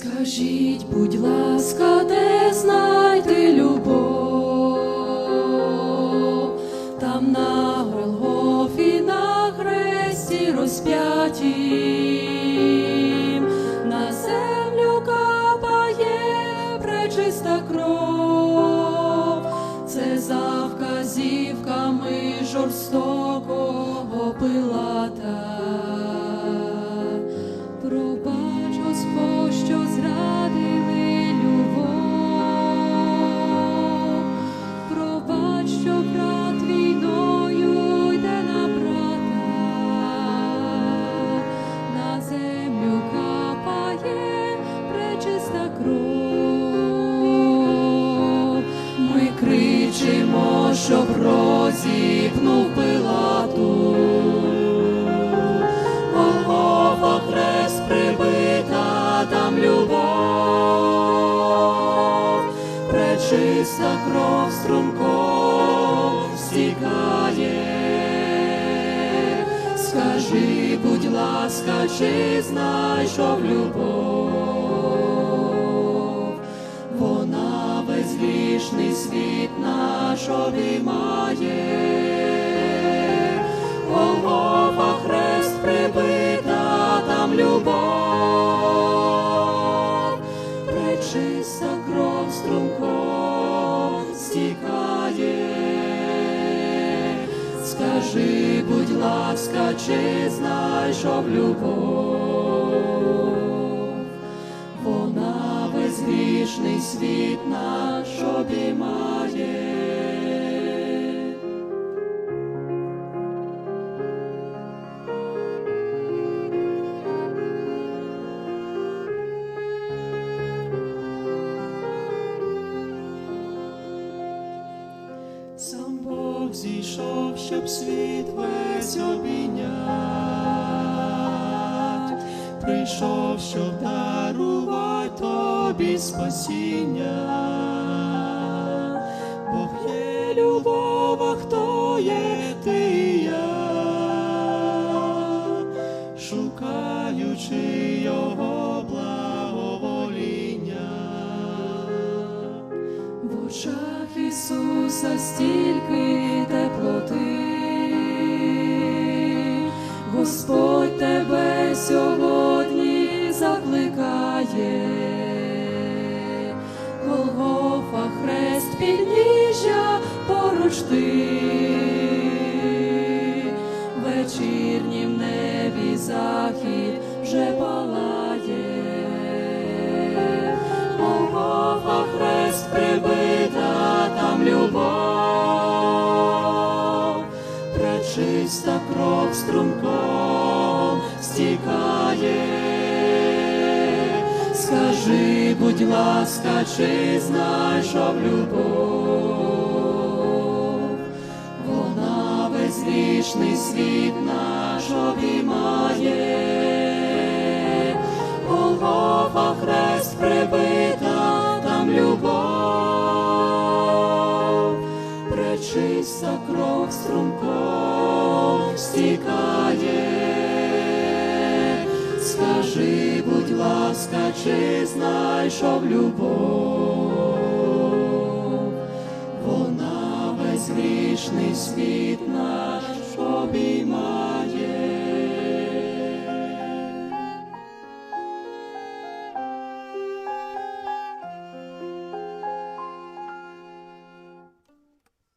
Скажіть, будь ласка, де знайти любов? Там на Голгофі, на хресті розп'ятім, на землю капає пречиста кров, це за вказівками кров струмком стікає. Скажи, будь ласка, чи знайшов любов? Вона весь грішний світ наш обіймає. Голгофа хрест прибита, там любов, пречиста стікає. Скажи, будь ласка, чи знайшов любов? Вона безгрішний грішний світ наш обіймає. Сам Бог зійшов, щоб світ весь обійнять, прийшов, щоб дарувати тобі спасіння. Бог є любов, а хто є Ісуса стільки теплоти, Господь тебе сьогодні закликає, Голгофа хрест підніжжя поруч ти, вечірнім небі захід вже палає. Пречиста кров струмком стікає. Скажи, будь ласка, чи знайшов любов? Вона весь грішний світ наш обіймає. Голгофа хрест прибита, стікає. Скажи, будь ласка, чи знайшов любов? Вона весь грішний світ наш обіймає.